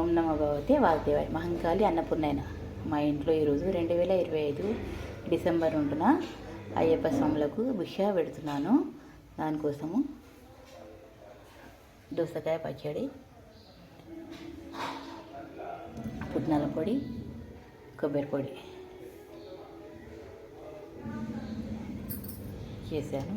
ఓం నమ భగవతే వాగ్దేవాయ మహంకాళి అన్నపూర్ణైన మా ఇంట్లో ఈరోజు రెండు వేల ఇరవై ఐదు డిసెంబర్ రెండున అయ్యప్ప స్వాములకు భిక్ష పెడుతున్నాను. దానికోసము దోసకాయ పచ్చడి పుట్నాల పొడి కొబ్బరి పొడి చేశాను.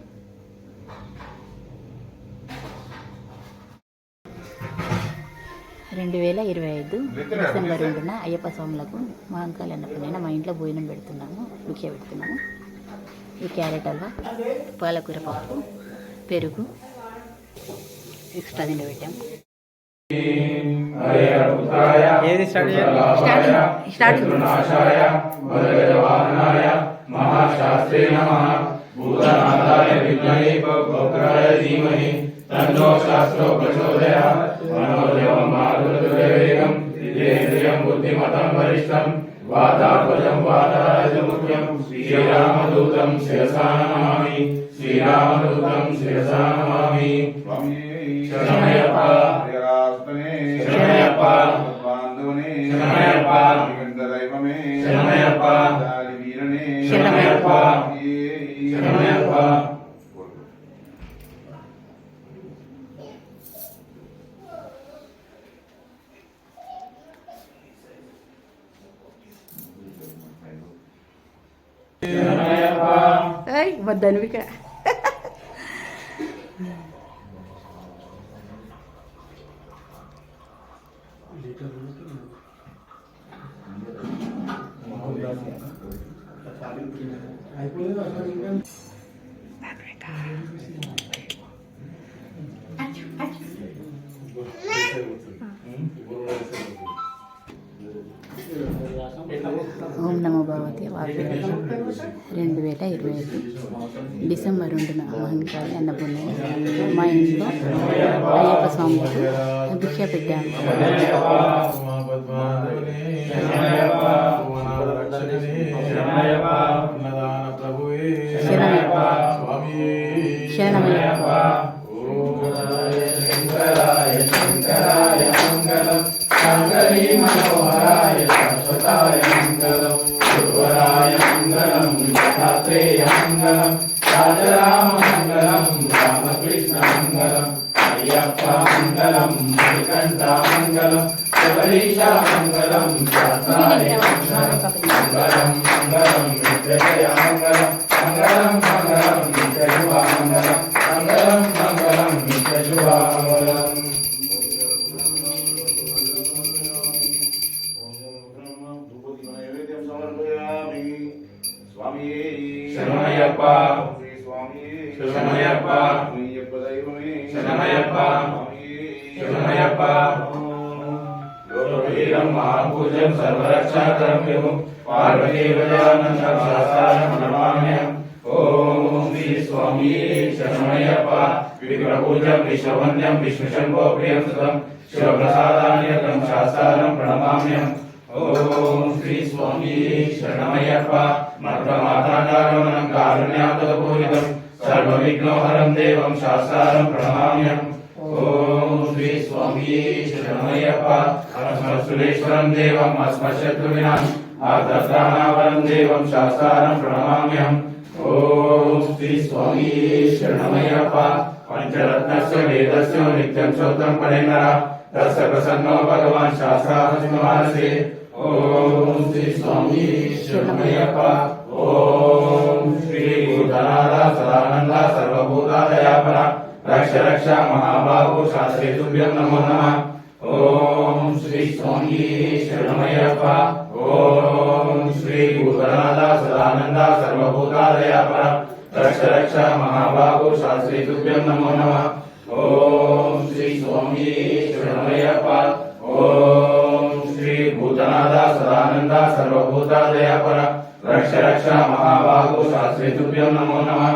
రెండు వేల ఇరవై ఐదు డిసెంబర్ రెండున అయ్యప్ప స్వాములకు మహంకాళి అన్నపూర్ణైన మా ఇంట్లో భోజనం పెడుతున్నాము భిక్ష పెడుతున్నాము. ఈ క్యారెట్ హల్వా పాలకూర పప్పు పెరుగు ఎక్స్ట్రా తిండి పెట్టాము. ఏది స్టార్టింగ్ స్టార్టింగ్. మహాశాస్త్రే నమః. భూతనాథాయ విద్మహే వక్రాయ ధీమహి. తన్నో శాస్త్రో ప్రచోదయాత్ మనోజవం మారుతవేగం జితేంద్రియం బుద్ధిమతం వరిష్టం వాతాత్మజం వాతారాజముఖ్యం. శ్రీరామదూతం శిరసా నమామి. శ్రీరామదూతం శిరసా నమామి. శరణయ్యప్ప వద్దనివిక ఓం నమో భగవతి వాగ్దేవాయ రెండు వేల ఇరవై ఐదు డిసెంబర్ రెండున మహంకాళి అన్నపూర్ణ మా ఇంట్లో అయ్యప్ప స్వాములకు భిక్ష పెట్టాము శరణమయ్యప్ప శంకరీ మనోహరాయ శాశ్వతాయ राजराममङ्गलं रामकृष्णमङ्गलम् अय्यप्पामङ्गलं मणिकण्ठामङ्गलं शबरीशामङ्गलं मङ्गलं मङ्गलं मित्रजयामङ्गलं मङ्गलं मङ्गलं मित्रयुवामङ्गलम् ಶರಣಮಯಪ್ಪ ಅಯ್ಯಪ್ಪ ದೈವಮೇ ಶರಣಮಯಪ್ಪ ಶರಣಮಯಪ್ಪ वीरं महापूजं सर्वरक्षाकरं श्री स्वामी शरणमयप्पा। विग्रहपूजं विश्ववन्द्यं विश्वशम्भो सर्वविघ्नोहरं देवं शास्तारं प्रणमाम्यहम् ॐ श्री स्वामी शरणमय्यप्प देवम् अस्मशत्रुविनाम् आर्धस्थानावरं देवं शास्तारं प्रणमाम्यहम् ॐ श्री स्वामी शरणमय्यप्प पञ्चरत्नस्य वेदस्य नित्यं श्रोत्रं परेन्द्र तस्य प्रसन्नो भगवान् शास्त्राहसिमानसे ॐ श्री स्वामी शरणमय्यप्प ॐ श्री సదానంద సర్వభూతాదయాపర రక్ష రక్ష మహాబాహు శాస్త్రే తుభ్యం నమో నమః ఓం శ్రీ స్వామి శరణమయ్యప్ప ఓం శ్రీ భూతనాథ సదానంద సర్వభూతాదయాపర రక్ష రక్ష మహాబాహు శాస్త్రే తుభ్యం నమో నమః ఓం శ్రీ స్వామి శరణమయ్యప్ప ఓం శ్రీ భూతనాథ సదానంద రక్ష మహాబాహు శాస్త్రే తుభ్యం నమో నమః.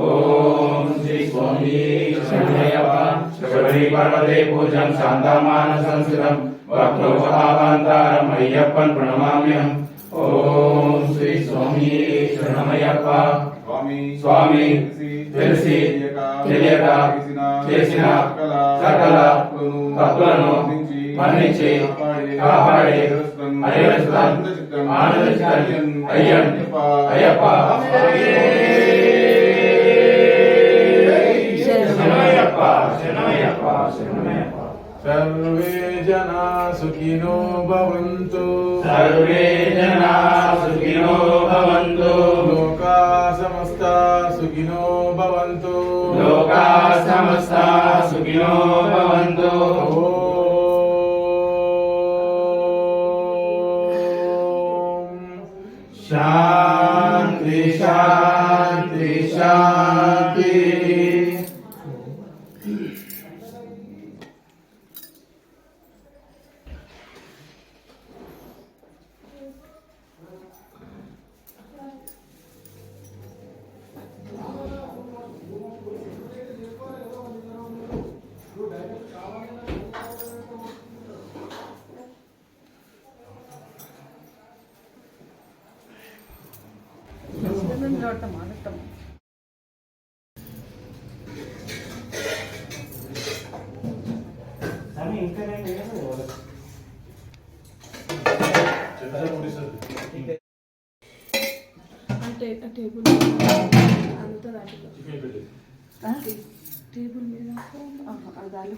ఓం శ్రీ స్వామి శరణమయ్యప్ప శబరి పర్వతే పూజం శాంతమాన సంస్కృతం వక్రోపహావాంతారం అయ్యప్పన్ ప్రణమామ్యం ఓం శ్రీ స్వామి శరణమయ్యప్ప. స్వామి తెలిసి తెలియక చేసిన సకల తప్పులను மன்னிச்சு காப்பாடு அறிவசன் ஆனந்தன் ஐயன் ஐயப்பா శరణమయ్యప్ప శరణమయ్యప్ప శరణమయ్యప్ప. సర్వే జనా సుఖినో భవంతు. సర్వే జనా సుఖినో భవంతు. లోకా సమస్త సుఖినో భవంతు. లోకా సమస్త సుఖినో భవంతు. शान्ति शान्ति టేబుల్ అంతా దాంట్లో టేబుల్ మీద దాని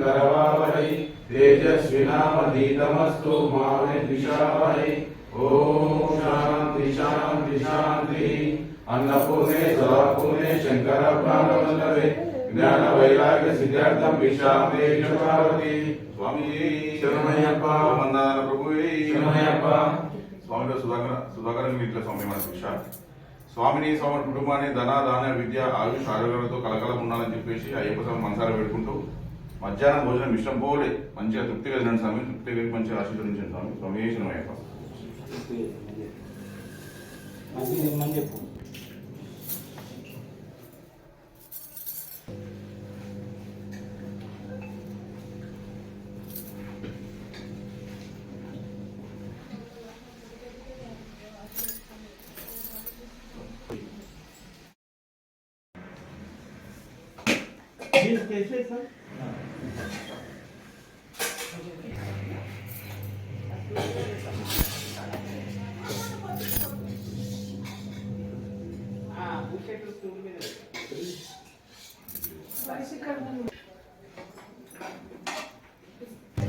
గరవావహై తేజస్వినామదీతమస్తు మామే ద్విషావహై ఓం శాంతి శాంతి శాంతి. అన్నపూర్ణే సదాపూర్ణే శంకర ప్రాణవల్లవే ಜ್ಞಾನ ವೈರಾಗ್ಯ ಸಿದ್ಧಾರ್ಥಂ ವಿಶ್ರಾಮೇ ಪಾರ್ವತಿ స్వామి ಶರಣಯ್ಯಪ್ಪ ಮಂದಾನ సుధాకర స్వామి మన శిక్ష స్వామిని స్వామి కుటుంబాన్ని ధన దాన విద్య ఆయుష్ ఆరోగ్యాలతో కలకలం ఉండాలని చెప్పేసి అయ్యప్ప స్వామి మనసారా పెట్టుకుంటూ మధ్యాహ్నం భోజనం ఇష్టం పోలే మంచిగా తృప్తిగా తినండి స్వామి తృప్తిగా మంచిగా ఆశీర్వదించండి స్వామి స్వామి అయ్యప్ప केस कैसे सर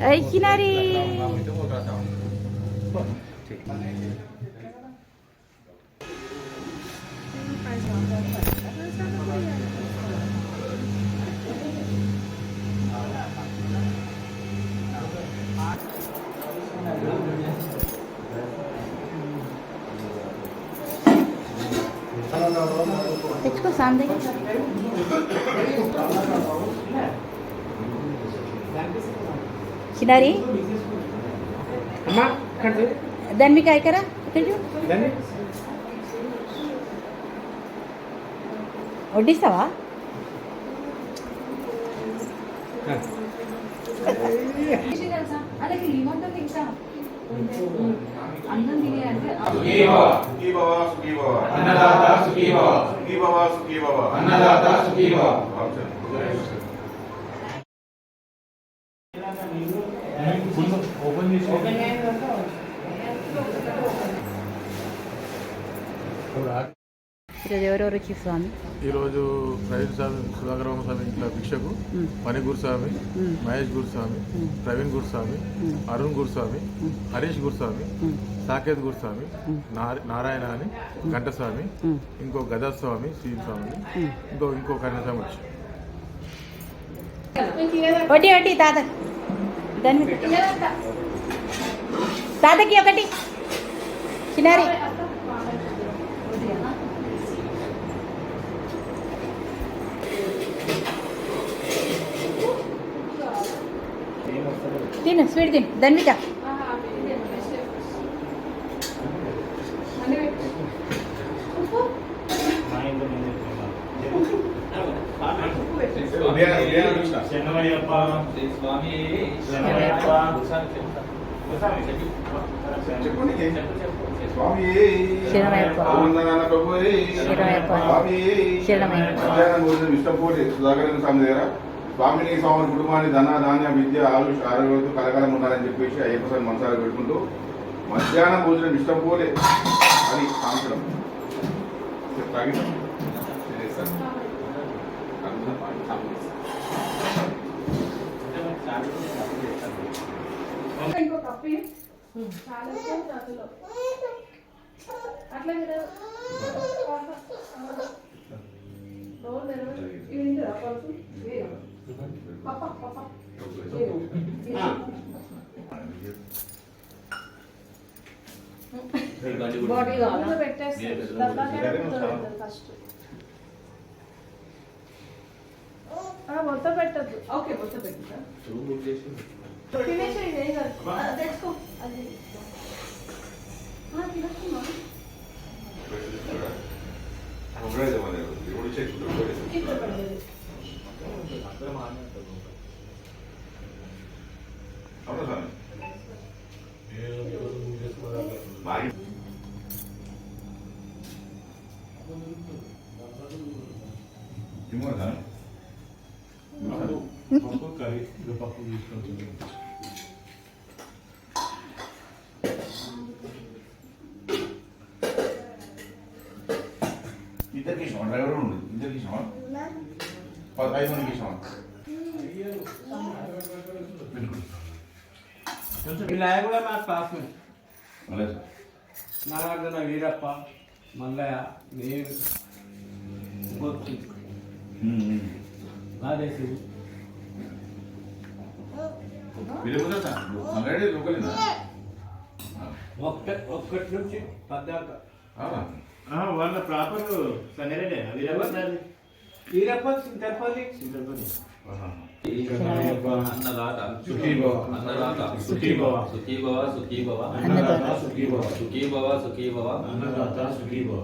এই কিনারি ঠিক అమ్మా ఇక్కడ చూడు. దాన్ని మీకు అయికరా ఇక్కడ చూడు దాన్ని. వడ్డిస్తావా? సుఖీ భవ సుఖీ భవ సుఖీ భవ అన్నదాత సుఖీ భవ సుఖీ భవ సుఖీ భవ అన్నదాత సుఖీ భవ ఓపెన్ చేసి ఈరోజు ఎవరెవరు స్వామి ఈరోజు ప్రవీణ్ స్వామి సుధాకర్ స్వామి ఇంట్లో భిక్షకు. మణి గురుస్వామి. మహేష్ గురుస్వామి. ప్రవీణ్ గురుస్వామి. అరుణ్ గురుస్వామి. హరీష్ గురుస్వామి. సాకేత్ గురుస్వామి నారాయణ అని ఘంటస్వామి. ఇంకో గదాస్వామి శ్రీ స్వామి. ఇంకో ఇంకో కన్యాస్వామి వచ్చి తాత దాని తాతకి ఒకటి చిన్నారి తిను స్వీట్ తిను. ధన్విక శరణమయ్యప్ప స్వామి శరణమయ్యప్ప శరణమయ్యప్ప. ఇష్టపూడి సుధాకర్ స్వామి దగ్గర. స్వామిని స్వామి కుటుంబాన్ని ధన ధాన్య విద్య ఆయుష్ ఆరోగ్యంతో కలకాలం ఉండాలని చెప్పేసి అయ్యప్ప స్వామి మనసారా పెట్టుకుంటూ మధ్యాహ్నం భోజనం ఇష్టపోలే అని సాంశడం తాగిస్తాం ఇంకో కప్పి చాలా ఇష్టం అందులో అట్లా మీరు రోజు ఇంటిదా ఫస్ట్. ఆ, మొత్తం పెట్టద్దు. ఓకే మొత్తం పెట్టుతా తినేసేయి ఏం కాదు. తెచ్చుకో. అది. ఆ, తినొచ్చుమా. ఇక్కడ అవును సార్ ఐదు మందికి ఇష్టమా ఇలా కూడా మా క్లాస్మేట్ నాగార్జున వీరప్ప మల్లయ్య నేను గోపి. లోకలేనా ఒక్క ఒక్కటి నుంచి పద్దాక వాళ్ళ ప్రాపర్ సంగారెడ్డి వీరభద్ర ಈರಪ್ಪ ಸಿಂಗರ್ಪಲ್ಲಿ ಸಿಂಗರ್ಪಲ್ಲಿ ಅನ್ನದಾತ ಸುಖಿ ಭವ ಅನ್ನದಾತ ಸುಖಿ ಭವ ಸುಖಿ ಭವ ಸುಖಿ ಭವ ಅನ್ನದಾತ ಸುಖಿ ಭವ ಸುಖಿ ಭವ ಸುಖಿ ಭವ ಅನ್ನದಾತ ಸುಖಿ ಭವ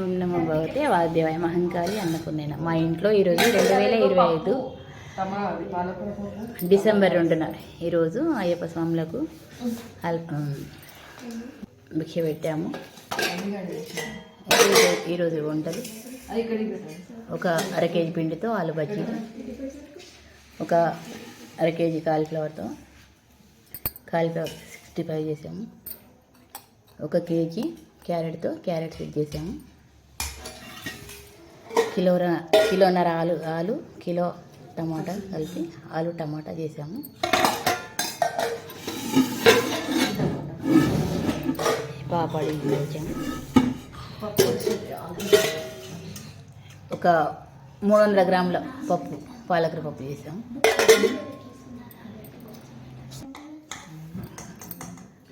ఓం నమో భగవతే వాద్యవాయ మహంకాళి అన్నపూర్ణేన. మా ఇంట్లో ఈరోజు రెండు వేల ఇరవై ఐదు డిసెంబర్ రెండున ఈరోజు అయ్యప్ప స్వాములకు భిక్ష పెట్టాము. ఈరోజు- ఈరోజు వంటలు. ఒక అర కేజీ పిండితో ఆలు బజ్జీలు ఒక అర కేజీ కాలీఫ్లవర్తో. కాలీఫ్లవర్ సిక్స్టీ ఫైవ్ చేసాము. ఒక కేజీ క్యారెట్తో క్యారెట్ సెట్ చేసాము. కిలోర కిలోన్నర ఆలు ఆలు కిలో టమాటా కలిపి ఆలు టమాటా చేసాము. పాపడి ఒక మూడు వందల గ్రాముల పప్పు పాలకూర పప్పు చేసాము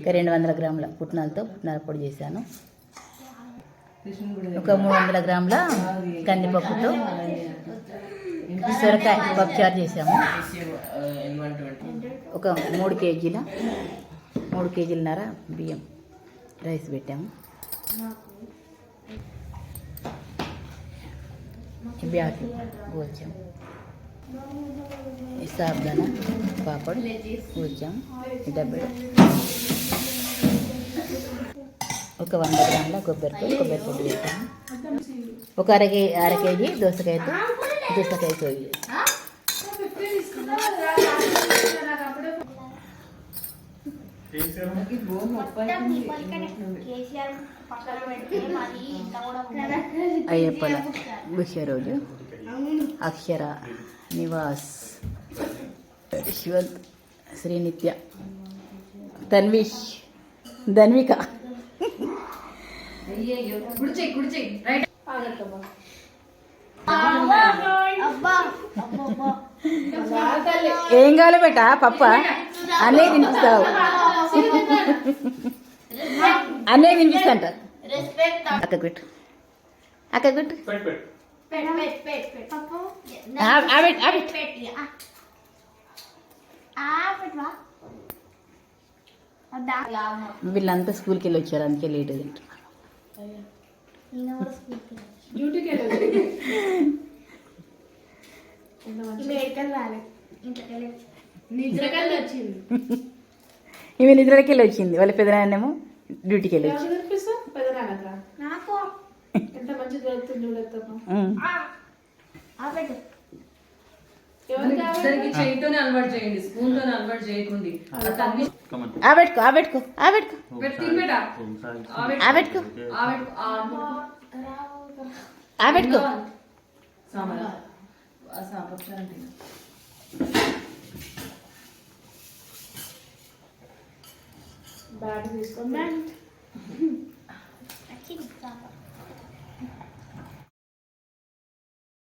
ఒక రెండు వందల గ్రాముల పుట్నాలతో పుట్నాల పొడి చేశాను. ఒక మూడు వందల గ్రాముల కందిపప్పుతో. సొరకాయ పప్పుచారు చేసాము. ఒక మూడు కేజీల మూడు కేజీలన్నర బియ్యం రైస్ పెట్టాము. బ్యాటి గోచాము సాబ్దాన పాపడ్ కూర్చాం. డబ్బెడు ఒక వంద గ్రాముల కొబ్బరి పొడి కొబ్బరి పొడి వేస్తాము ఒక అర కే అర కేజీ దోసకాయతో దోసకాయ సోయి అయ్యప్పల గుహ్య రోజు అక్షర నివాస్ శివంత్ శ్రీనిత్య తన్విష్ ధన్విక ఏం కావాలి బేట? పప్ప? అనే వినిపిస్తావు అనే వినిపిస్తాంట అక్క గుట్టు అక్క గుట్టు వీళ్ళంతా స్కూల్కి వెళ్ళి వచ్చారు అందుకే లేట్ తింటున్నారు డ్యూటీకి వచ్చింది. ఈమె నిద్రకి వెళ్ళి వచ్చింది. వాళ్ళ పెదనాన్నేమో డ్యూటీకి వెళ్ళి ఎంత మంచి దొరుకుతుంది చూడత్తమ్మ ఉమ్. ఎవరు కావాలి? ఇద్దరికి చేయితోనే అలవాటు చేయండి. స్పూన్ తోనే అలవాటు చేయకండి. అతన్ని ఆ పెట్టుకో ఆ పెట్టుకో ఆ పెట్టుకో బ్యాగ్ తీసుకోండి